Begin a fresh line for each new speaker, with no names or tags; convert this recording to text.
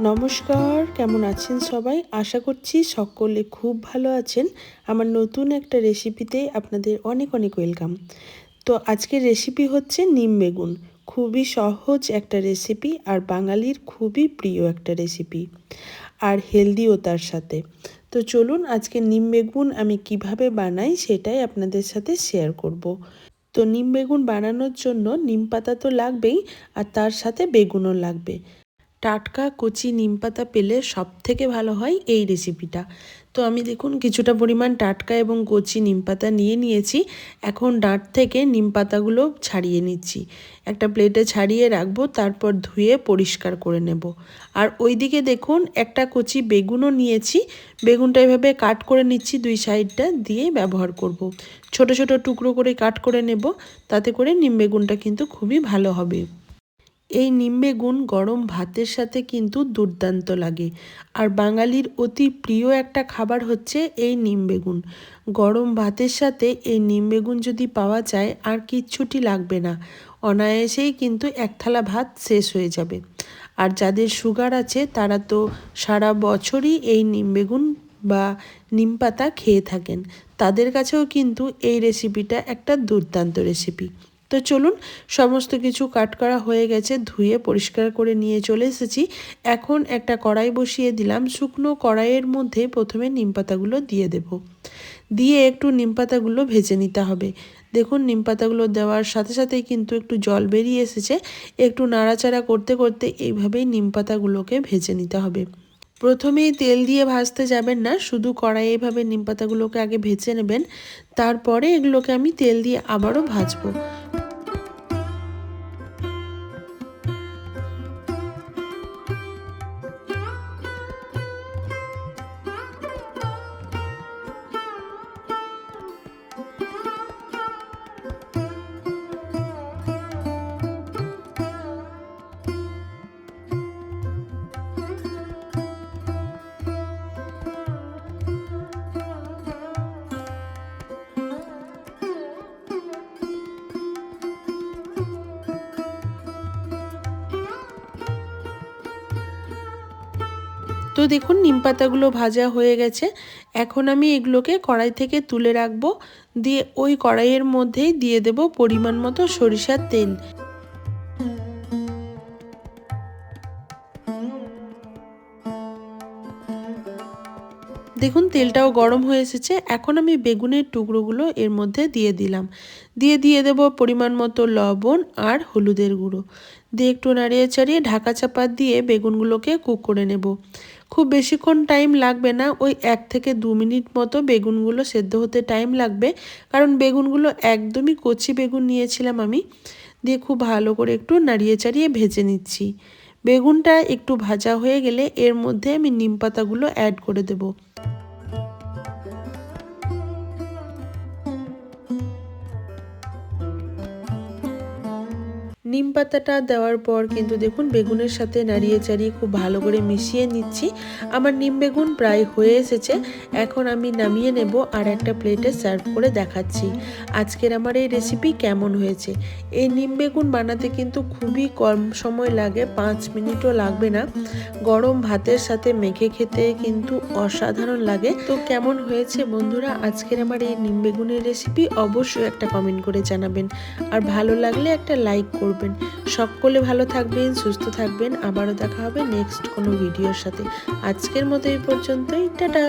নমস্কার, কেমন আছেন সবাই? আশা করছি সকলে খুব ভালো আছেন। আমার নতুন একটা রেসিপিতে আপনাদের অনেক অনেক ওয়েলকাম। তো আজকের রেসিপি হচ্ছে নিম বেগুন। খুবই সহজ একটা রেসিপি আর বাঙালির খুবই প্রিয় একটা রেসিপি। আর হেলদিও তার সাথে। তো চলুন আজকে নিম বেগুন আমি কীভাবে বানাই সেটাই আপনাদের সাথে শেয়ার করব। তো নিম বেগুন বানানোর জন্য নিম পাতা তো লাগবেই আর তার সাথে বেগুনও লাগবে। টাটকা, কচি, নিম পাতা পেলে সব থেকে ভালো হয় এই রেসিপিটা তো আমি দেখুন কিছুটা পরিমাণ টাটকা এবং কচি, নিম পাতা নিয়ে নিয়েছি। এখন ডাঁট থেকে নিম পাতাগুলো ছাড়িয়ে নিচ্ছি। একটা প্লেটে ছাড়িয়ে রাখব, তারপর ধুয়ে পরিষ্কার করে নেব। আর ওইদিকে দেখুন একটা কচি বেগুনও নিয়েছি। বেগুনটা এভাবে কাট করে নিচ্ছি দুই সাইডটা দিয়ে ব্যবহার করব। ছোট ছোট টুকরো করে কাট করে নেব। তাতে করে নিম বেগুনটা কিন্তু খুবই ভালো হবে। এই নিম্বে গুণ গরম ভাতের সাথে কিন্তু দুর্দান্ত লাগে। আর বাঙালির অতি প্রিয় একটা খাবার হচ্ছে এই নিম বেগুন গরম ভাতের সাথে এই নিম বেগুন যদি পাওয়া যায়, আর কিচ্ছুটি লাগবে না। অনায়াসেই কিন্তু এক থালা ভাত শেষ হয়ে যাবে। আর যাদের সুগার আছে, তারা তো সারা বছরই এই নিম বেগুন বা নিম পাতা খেয়ে থাকেন। তাদের কাছেও কিন্তু এই রেসিপিটা একটা দুর্দান্ত রেসিপি তো চলুন, সমস্ত কিছু কাট করা হয়ে গেছে, ধুয়ে পরিষ্কার করে নিয়ে চলে এসেছি। এখন একটা কড়াই বসিয়ে দিলাম। শুকনো কড়াইয়ের মধ্যে প্রথমে নিম পাতাগুলো দিয়ে দেব। দিয়ে একটু নিম পাতাগুলো ভেজে নিতে হবে। দেখুন, নিম পাতাগুলো দেওয়ার সাথে সাথেই কিন্তু একটু জল বেরিয়ে এসেছে। একটু নাড়াচাড়া করতে করতে এইভাবেই নিম পাতাগুলোকে ভেজে নিতে হবে। প্রথমেই তেল দিয়ে ভাজতে যাবেন না, শুধু কড়াই এভাবে নিম পাতাগুলোকে আগে ভেজে নেবেন। তারপরে এগুলোকে আমি তেল দিয়ে আবারও ভাজবো। তো দেখুন, নিম পাতাগুলো ভাজা হয়ে গেছে। এখন আমি এগুলোকে কড়াই থেকে তুলে রাখব। দিয়ে ওই কড়াইয়ের মধ্যেই দিয়ে দেব পরিমাণ মতো সরিষার তেল। দেখুন, তেলটাও গরম হয়ে এসেছে। এখন আমি বেগুনের টুকরোগুলো এর মধ্যে দিয়ে দিলাম। দিয়ে দিয়ে দেব পরিমাণ মতো লবণ আর হলুদের গুঁড়ো। দিয়ে একটু নাড়িয়ে চাড়িয়ে ঢাকা চাপা দিয়ে বেগুনগুলোকে কুক করে নেব। খুব বেশিক্ষণ টাইম লাগবে না, ওই এক থেকে দু মিনিট মতো বেগুনগুলো সেদ্ধ হতে টাইম লাগবে। কারণ বেগুনগুলো একদমই কচি বেগুন নিয়েছিলাম আমি, দিয়ে খুব ভালো করে একটু নাড়িয়ে চাড়িয়ে ভেজে নিচ্ছি। বেগুনটা একটু ভাজা হয়ে গেলে এর মধ্যে আমি নিম পাতাগুলো অ্যাড করে দেবো। নিম পাতাটা দেওয়ার পর কিন্তু দেখুন বেগুনের সাথে নাড়িয়ে চাড়িয়ে খুব ভালো করে মিশিয়ে নিচ্ছি। আমার নিম বেগুন প্রায় হয়ে এসেছে। এখন আমি নামিয়ে নেব আর একটা প্লেটে সার্ভ করে দেখাচ্ছি। আজকের আমার এই রেসিপি কেমন হয়েছে? এই নিম বেগুন বানাতে কিন্তু খুবই কম সময় লাগে, পাঁচ মিনিটও লাগবে না। গরম ভাতের সাথে মেখে খেতে কিন্তু অসাধারণ লাগে। তো কেমন হয়েছে বন্ধুরা? আজকের আমার এই নিম বেগুনের রেসিপি অবশ্যই একটা কমেন্ট করে জানাবেন। আর ভালো লাগলে একটা লাইক করবেন। করবেন। সকলে ভালো থাকবেন, সুস্থ থাকবেন। আবারও দেখা হবে নেক্সট কোনো ভিডিওর সাথে। আজকের মতো এই পর্যন্তই। টাটা!